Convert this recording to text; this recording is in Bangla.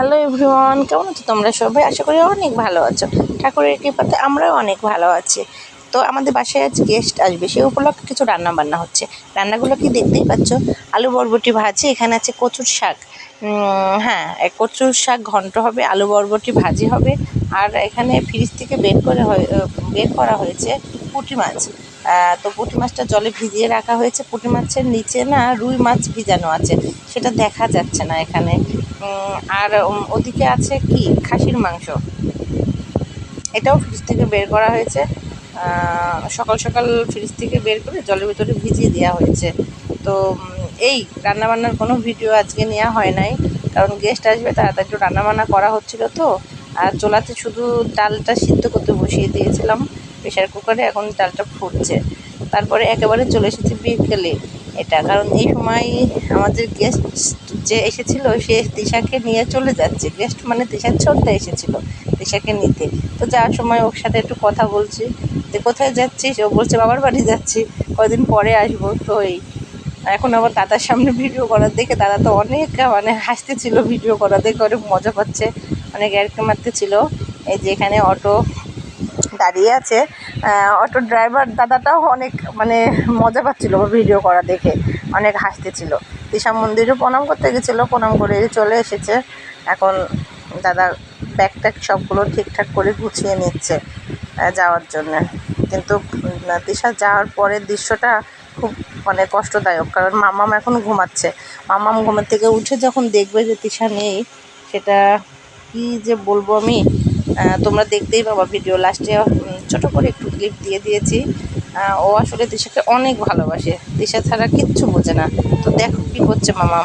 হ্যালো এভরিওয়ান কেমন আছো তোমরা সবাই? আশা করি অনেক ভালো আছো। ঠাকুরের কৃপাতে আমরাও অনেক ভালো আছি। তো আমাদের বাসায় আজ গেস্ট আসবে। সেই উপলক্ষে কিছু রান্না বান্না হচ্ছে। রান্নাগুলো কি দেখতেই পাচ্ছ? আলু বরবটি ভাজি, এখানে আছে কচুর শাক। হ্যাঁ কচুর শাক ঘন্ট হবে, আলু বরবটি ভাজি হবে। আর এখানে ফ্রিজ থেকে বের করে বের করা হয়েছে পুঁটি মাছ। তো পুঁটি মাছটা জলে ভিজিয়ে রাখা হয়েছে। পুঁটি মাছের নিচে না রুই মাছ ভিজানো আছে। সেটা দেখা যাচ্ছে না এখানে। আর ওদিকে আছে কি? খাসির মাংস। এটাও ফ্রিজ থেকে বের করা হয়েছে। সকাল সকাল ফ্রিজ থেকে বের করে জলের ভিতরে ভিজিয়ে দেওয়া হয়েছে। তো এই রান্নাবান্নার কোনো ভিডিও আজকে নেওয়া হয় নাই। কারণ গেস্ট আসবে, তাড়াতাড়ি একটু রান্নাবান্না করা হচ্ছিল তো। আর চোলাতে শুধু ডালটা সিদ্ধ করতে বসিয়ে দিয়েছিলাম। প্রেশার কুকারে এখন ডালটা ফুটছে। তারপরে একেবারে চলে এসেছি বিকেলে। এটা কারণ এই সময় আমাদের গেস্ট যে এসেছিল, সে তিশাকে নিয়ে চলে যাচ্ছে। গেস্ট মানে তিশার ছোটটা এসেছিল তিশাকে নিতে। তো যাওয়ার সময় ওর সাথে একটু কথা বলছি। যে কোথায় যাচ্ছিস? ও বলছে, বাবার বাড়ি যাচ্ছি। কয়দিন পরে আসব তো এই। এখন আবার দাদার সামনে ভিডিও করার দেখে দাদা তো অনেক মানে হাসতেছিল ভিডিও করা। দেখে অনেক মজা পাচ্ছে। অনেক এরকে মারতে ছিল এই যে এখানে অটো দাঁড়িয়ে আছে। অটো ড্রাইভার দাদাটাও অনেক মানে মজা পাচ্ছিল ভিডিও করা দেখে, অনেক হাসতেছিল। দিশা মন্দিরে প্রণাম করতে গেছিল, প্রণাম করে চলে এসেছে। এখন দাদা ব্যাগ সবগুলো ঠিকঠাক করে গুছিয়ে নিচ্ছে যাওয়ার জন্য। কিন্তু দিশা যাওয়ার পরের দৃশ্যটা খুব মানে কষ্টদায়ক, কারণ মামাম এখন ঘুমাচ্ছে। মামাম ঘুমের থেকে উঠে যখন দেখবে যে তিশা নেই, সেটা কি যে বলব আমি? তোমরা দেখতেই পাবা ভিডিও লাস্টে ছোট করে একটু ক্লিপ দিয়ে দিয়েছি। ও আসলে দিশাকে অনেক ভালোবাসে। দিশা ছাড়া কিচ্ছু বোঝে না। তো দেখো কি করছে মামা।